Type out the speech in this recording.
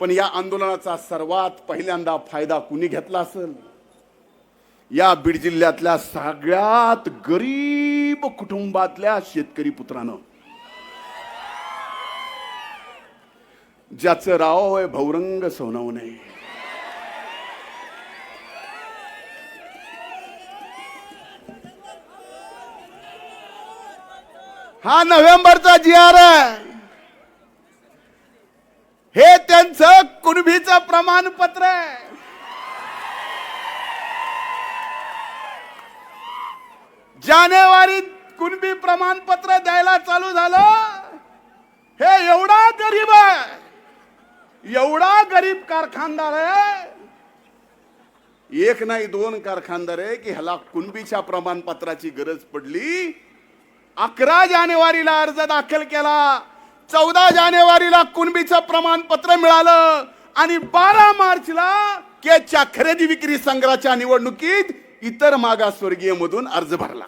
पण या आंदोलनाचा सर्वात पहिल्यांदा फायदा कुणी घेतला असेल? या बीड जिल्ह्यातल्या सगळ्यात गरीब कुटुंबातल्या शेतकरी पुत्रानं. ज्याचं राव आहे भौरंग सोनवणे. हा नोव्हेंबरचा जी आर आहे हे त्यांचं कुणबीचं प्रमाणपत्र आहे. जानेवारीत कुणबी प्रमाणपत्र द्यायला चालू झालं? हे एवढा गरीब आहे. एवढा गरीब कारखानदार आहे. एक नाही दोन कारखानदार आहे की ह्याला कुणबीच्या प्रमाणपत्राची गरज पडली? अकरा जानेवारीला अर्ज दाखल केला. चौदा जानेवारीला कुणबीचं प्रमाणपत्र मिळालं. आणि बारा मार्चला केच्या खरेदी विक्री संघाच्या निवडणुकीत इतर मागासवर्गीय मधून अर्ज भरला.